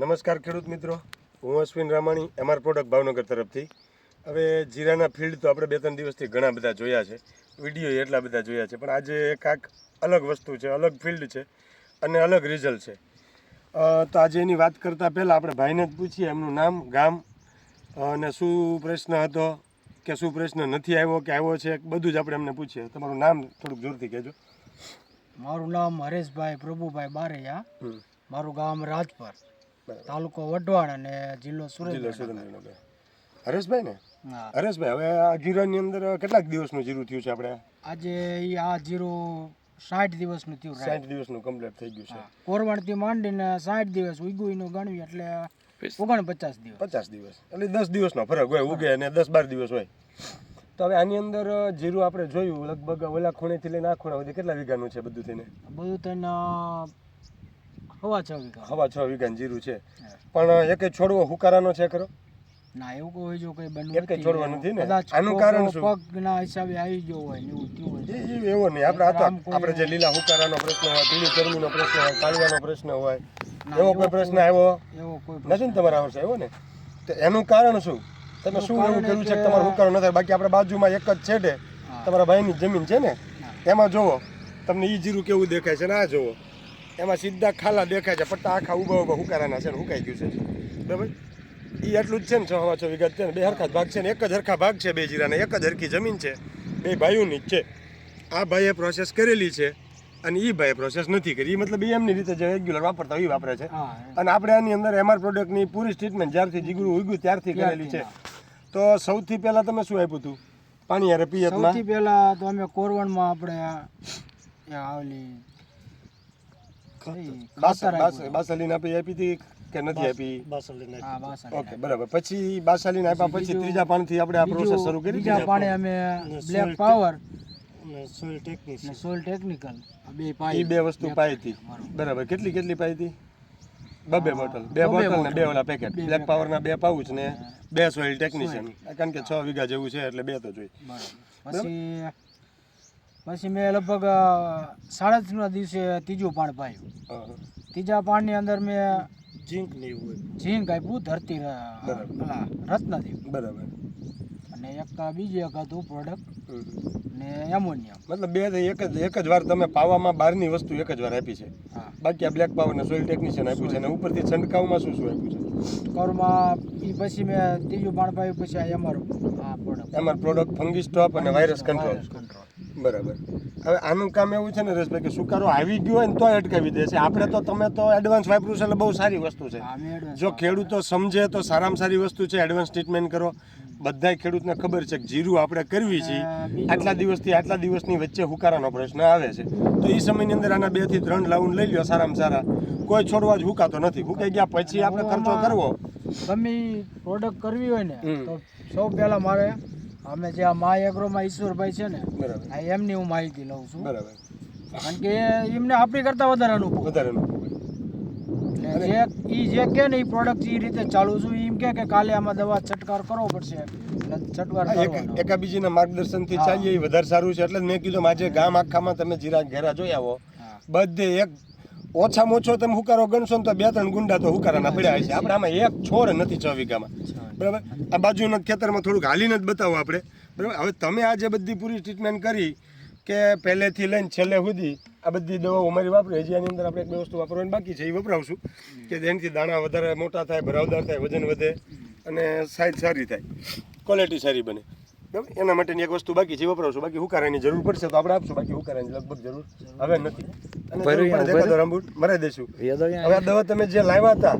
નમસ્કાર ખેડૂત મિત્રો. હું Ashwin Ramani M R product Bhavnagar તરફથી. હવે જીરાના ફિલ્ડ તો આપણે બે ત્રણ દિવસથી ઘણા બધા જોયા છે. વીડિયો એટલા બધા જોયા છે. પણ આજે કાંક અલગ વસ્તુ છે અલગ ફિલ્ડ છે અને અલગ રિઝલ્ટ છે. તો આજે એની વાત કરતાં પહેલાં આપણે ભાઈને જ પૂછીએ એમનું નામ ગામ અને શું પ્રશ્ન હતો કે શું પ્રશ્ન નથી આવ્યો કે આવ્યો છે બધું જ આપણે એમને પૂછીએ. તમારું નામ થોડુંક જોરથી કહેજો. મારું નામ હરેશભાઈ પ્રભુભાઈ બારૈયા. મારું ગામ રાજપર. તાલુકો વઢવાણ અને જિલ્લો સુરેન્દ્રનગર. હરેશભાઈ ને? હરેશભાઈ હવે આ જીરાની અંદર કેટલાક દિવસનું જીરું થયું છે આપણે? આજે આ જીરું સાઠ દિવસનું થયું સાઠ દિવસનું કમ્પ્લીટ થઈ ગયું છે. કોરવણથી માંડીને સાઠ દિવસ ઉગ્યું ગણવી એટલે ઓગણપચાસ દિવસ. પચાસ દિવસ. એટલે દસ દિવસનો ફરક હોય ઉગે અને દસ બાર દિવસ હોય. તો હવે આની અંદર જીરું આપણે જોયું લગભગ ઓલા ખૂણેથી લઈને આ ખૂણા સુધી કેટલા વીઘાનું છે બધું થઈને? બધું થઈને હવા છ વીઘા. હવા છ વીઘાનું જીરું છે. પણ એક છોડવો હુકારાનો છે ખરો? ના એવું કોઈ જો કઈ બનવું એક છોડવા નથી ને? આનું કારણ શું? પગના હિસાબે આવી ગયો હોય એવું થયું હોય એ એ એવો નહીં. આપણે આ તો આપણે જે લીલા હુકારાનો પ્રશ્ન હોય પીળી ચરમીનો પ્રશ્ન હોય કાળિયાનો પ્રશ્ન હોય એવો કોઈ પ્રશ્ન આવ્યો? એવો કોઈ નથી ને તમારા વર્ષે એવો ને? તો એનું કારણ શું? તમે શું એવું કર્યું છે કે તમારું હુકારો ન થાય? બાકી આપણે બાજુમાં એક જ છેડે તમારા ભાઈની જમીન છે ને? એમાં જોવો. તમને ઈ જીરું કેવું દેખાય છે ને? આ જોવો. એમાં સીધા ખાલા દેખાય છે પટ્ટા આખા ઊભા ઊભા હુકારાના છે ને હુકાઈ ગયું છે. બરાબર? એ એટલું જ છે ને છ હવા છ વિગત છે ને બે હરખા ભાગ છે ને એક જ હરખા ભાગ છે બે જીરાના એક જ હરખી જમીન છે. બે ભાઈઓની જ છે. આ ભાઈએ પ્રોસેસ કરેલી છે અને એ ભાઈએ પ્રોસેસ નથી કરી. એ મતલબ એમની રીતે જે રેગ્યુલર વાપરતા હોય એ વાપરે છે. અને આપણે આની અંદર એમઆર પ્રોડક્ટની પૂરી ટ્રીટમેન્ટ જ્યારથી જીગરું ઉગ્યું ત્યારથી કરેલી છે. તો સૌથી પહેલા તમે શું આપ્યું હતું પાણી યાર પિયતમાં? સૌથી પહેલા તો અમે કોરવણમાં આપણે આ ઓલી કઈ ખાતર આપ્યું. બાસાલીન આપી આપી હતી કે નથી આપી? હા ઓકે બરાબર. પછી બાસાલીન આપ્યા પછી ત્રીજા પાણીથી આપણે આ પ્રોસેસ શરૂ કરી બીજા પાણી અમે બ્લેક પાવર સોઇલ અને સોલ ટેકનિકલ બે એ પાઈ બે વસ્તુ પાઈ હતી. બરાબર. કેટલી કેટલી પાઈ હતી? બબે બોટલ. બે બોટલ ને બે ઓલા પેકેટ બે બ્લેક પાવર પાવરના બે પાઉચ ને બે સોઇલ ટેકનિશિયન કારણ કે છ વીઘા જેવું છે એટલે બે તો જોઈએ. બરોબર. પછી પછી મેં લગભગ સાડત્રીસના દિવસે ત્રીજું પાણ પાયું. ત્રીજા પાણની અંદર મેં ઝીંક ઝીંક આપ્યું ધરતી. રત્નદેવ બરાબર. અને એક બીજું એક હતું પ્રોડક્ટ ને એમોનિયમ મતલબ બે એક જ એક જ વાર તમે પાવામાં બહારની વસ્તુ એક જ વાર આપી છે. હા. બાકી આ બ્લેક પાવર ને સોઇલ ટેકનિશિયન આપ્યું છે અને ઉપરથી છંટકાવમાં શું શું આપ્યું છે? કરમાં એ પછી મેં ત્રીજું પાણ પાયું પછી આ અમારું આ પ્રોડક્ટ એમાં પ્રોડક્ટ ફંગી સ્ટોપ અને વાયરસ કંટ્રોલ કંટ્રોલ બરાબર. હવે આનું કામ એવું છે ને રસભાઈ કે સુકારો આવી ગયો હોય ને તો અટકાવી દે છે. આપણે તો તમે તો એડવાન્સ વાપરું છે એટલે બહુ સારી વસ્તુ છે. જો ખેડૂતો સમજે તો સારામાં સારી વસ્તુ છે એડવાન્સ ટ્રીટમેન્ટ કરો. બધાય ખેડૂતને ખબર છે કે જીરું આપણે કરવી છે. આટલા દિવસથી આટલા દિવસની વચ્ચે હુકારાનો પ્રશ્ન આવે છે. તો એ સમયની અંદર આના બેથી ત્રણ લાઉન લઈ લ્યો સારામાં સારા. કોઈ છોડવા જ હુકાતો નથી. હુકાઈ ગયા પછી આપણે ખર્ચો કરવો. ગમે પ્રોડક્ટ કરવી હોય ને તો સૌ પહેલા મારે અમે જે આ મા એગ્રોમાં ઈશ્વરભાઈ છે ને બરાબર. આ એમની હું માહિતી લઉં છું. બરાબર. કારણ કે એમને આપણી કરતાં વધારે અનુભવ વધારે એટલે જે ઈ જે કે ને એ પ્રોડક્ટ એ રીતે ચાલુ છું એમ કે કે કાલે આમાં દવા છટકાર કરવો પડશે. છટકાર કરવાનો. એકાબીજીના માર્ગદર્શનથી. ચાલીએ એ વધારે સારું છે. એટલે મેં કીધું આજે ગામ આખામાં તમે જીરા ઘેરા જોઈ આવો. બધે એક ઓછામાં ઓછો તમે હુકારો ગણશો ને તો બે ત્રણ ગુંડા તો હુકારાના પડ્યા છે આપણે આમાં એક છોડ નથી છ વીઘામાં. બરાબર? આ બાજુના ખેતરમાં થોડુંક હાલીને જ બતાવો આપણે. બરાબર? હવે તમે આ જે બધી પૂરી ટ્રીટમેન્ટ કરી કે પહેલેથી લઈને છેલ્લે સુધી આ બધી દવાઓ અમારી વાપરી હજી આની અંદર આપણે એક બે વસ્તુ વાપરવાની બાકી છે એ વપરાવશું. કે જેનાથી દાણા વધારે મોટા થાય ભરાવદાર થાય વજન વધે અને સાઈઝ સારી થાય. ક્વોલિટી સારી બને. બરાબર? એના માટેની એક વસ્તુ બાકી છે વપરાવશું. બાકી હુકારાની જરૂર પડશે તો આપણે આપશું. બાકી હુકારાની લગભગ જરૂર હવે નથી. અને મરાઈ દઈશું હવે આ દવા તમે જે લાવ્યા હતા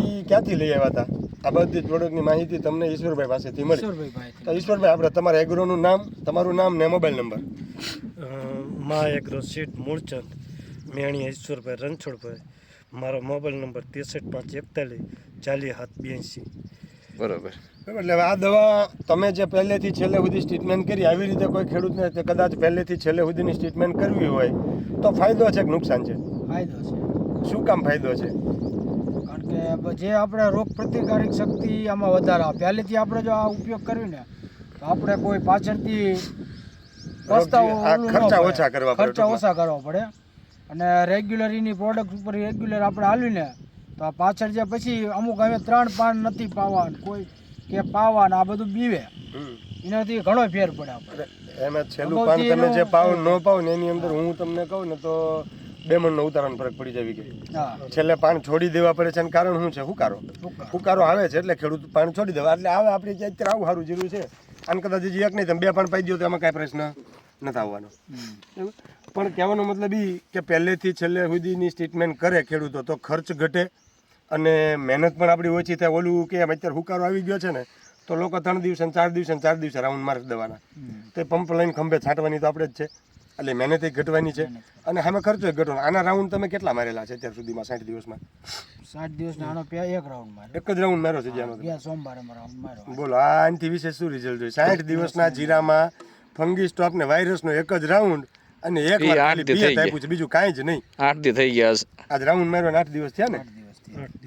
એ ક્યાંથી લઈ આવ્યા હતા? આ બધી જ પ્રોડક્ટની માહિતી તમને ઈશ્વરભાઈ પાસેથી મળી. ઈશ્વરભાઈ ભાઈ તો ઈશ્વરભાઈ આપણે તમારા એગ્રોનું નામ તમારું નામ ને મોબાઈલ નંબર મા એગ્રો સીટ મૂળચંદ મેણી ઈશ્વરભાઈ રણછોડભાઈ. મારો મોબાઈલ નંબર ત્રેસઠ પાંચ એકતાલીસ ચાલીસ સાત બ્યાસી. બરાબર. એટલે હવે આ દવા તમે જે પહેલેથી છેલ્લે સુધી ટ્રીટમેન્ટ કરી આવી રીતે કોઈ ખેડૂતને કદાચ પહેલેથી છેલ્લે સુધીની ટ્રીટમેન્ટ કરવી હોય તો ફાયદો છે કે નુકસાન છે? ફાયદો છે. શું કામ ફાયદો છે? કારણ જે આપણે રોગ પ્રતિકારક શક્તિ આમાં વધારે પહેલેથી આપણે જો આ ઉપયોગ કરવી ને તો આપણે કોઈ પાછળથી ઓછા કરવા ખર્ચા ઓછા કરવા પડે. અને રેગ્યુલર એની પ્રોડક્ટ ઉપર રેગ્યુલર આપણે હાલવીને તો આ પાછળ જે પછી અમુક હવે ત્રણ પાન નથી પાવા કોઈ કે પાવા આ બધું બીવે. એનાથી ઘણો ફેર પડે આપણે. એમાં છેલ્લું પાન તમે જે પાવ ન પાવ ને એની અંદર હું તમને કહું ને તો બે મણનો ઉતારવાનો ફરક પડી જાય વીઘે છેલ્લે પાણી છોડી દેવા પડે છે અને કારણ શું છે? હુકારો. હુકારો આવે છે એટલે ખેડૂત પાણી છોડી દેવા. એટલે આવે આપણે અત્યારે આવું સારું જરૂર છે આને કદાચ હજી એક નહીં તમે બે પાણી પાઈ દો તો એમાં કાંઈ પ્રશ્ન નથી આવવાનો. પણ કહેવાનો મતલબ એ કે પહેલેથી છેલ્લે સુધીની ટ્રીટમેન્ટ કરે ખેડૂતો તો ખર્ચ ઘટે અને મહેનત પણ આપણી ઓછી થાય. ઓલું કે અત્યારે હુકારો આવી ગયો છે ને તો લોકો ત્રણ દિવસે ચાર દિવસે ચાર દિવસે રાઉન્ડ માર્ક દેવાના. તો તે પંપ લઈને ખંભે છાંટવાની તો આપણે જ છે. એટલે મહેનત ઘટવાની છે. અને સામે ખર્ચો ઘટવાનો. આના રાઉન્ડ તમે કેટલા મારેલા છે અત્યાર સુધીમાં સાઠ દિવસમાં? સાઠ દિવસ નાનો પે- એક રાઉન્ડ માર્યો. એક જ રાઉન્ડ માર્યો છે જ્યાં સોમવારે માર્યો. બોલો આ આનથી વિશે શું રિઝલ્ટ જોઈએ? સાઠ દિવસના જીરામાં ફંગી સ્ટોક ને વાયરસનો એક જ રાઉન્ડ અને એક વાર ખાલી દી આપ્યું છે બીજું કાંઈ જ નહીં. આઠ દિવસ થઈ ગયા. આજ રાઉન્ડ માર્યો આઠ દિવસ થયા ને?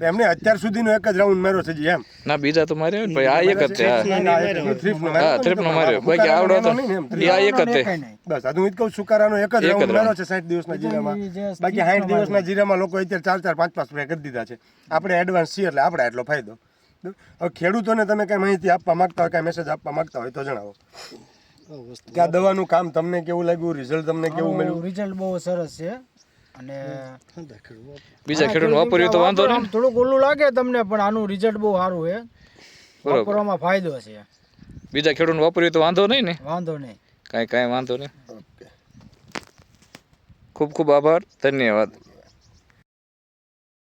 એમને અત્યાર સુધીનો એક જ રાઉન્ડ માર્યો છે એમ. ના બીજા તો માર્યો ને ભાઈ આ એક જ છે હા. થ્રીપનો નો માર્યો. બાકી આવડો તો એ આ એક જ છે. બસ આ હું જ કહું સુકારાનો એક જ રાઉન્ડ માર્યો છે 60 દિવસના જીરામાં. બાકી 60 દિવસના જીરામાં લોકો અત્યારે ચાર ચાર પાંચ પાંચ રૂપિયા કરી દીધા છે. આપણે એડવાન્સ છીએ એટલે આપણે એટલો ફાયદો. હવે ખેડૂતોને તમે કઈ માહિતી આપવા માંગતા હોય કઈ મેસેજ આપવા માંગતા હોય તો જણાવો. કે આ દવાનું કામ તમને કેવું લાગ્યું રિઝલ્ટ તમને કેવું મળ્યું? રિઝલ્ટ બહુ સરસ છે. અને બીજા ખેડૂત વાપર્યું તો વાંધો નહીં થોડું થોડુંક ઓલું લાગે તમને પણ આનું રિઝલ્ટ બહુ સારું છે. વાપરવામાં ફાયદો છે. બીજા ખેડૂત વાપર્યું તો વાંધો નહીં ને? વાંધો નહીં. કાંઈ કાંઈ વાંધો નહીં. ખૂબ ખૂબ આભાર. ધન્યવાદ.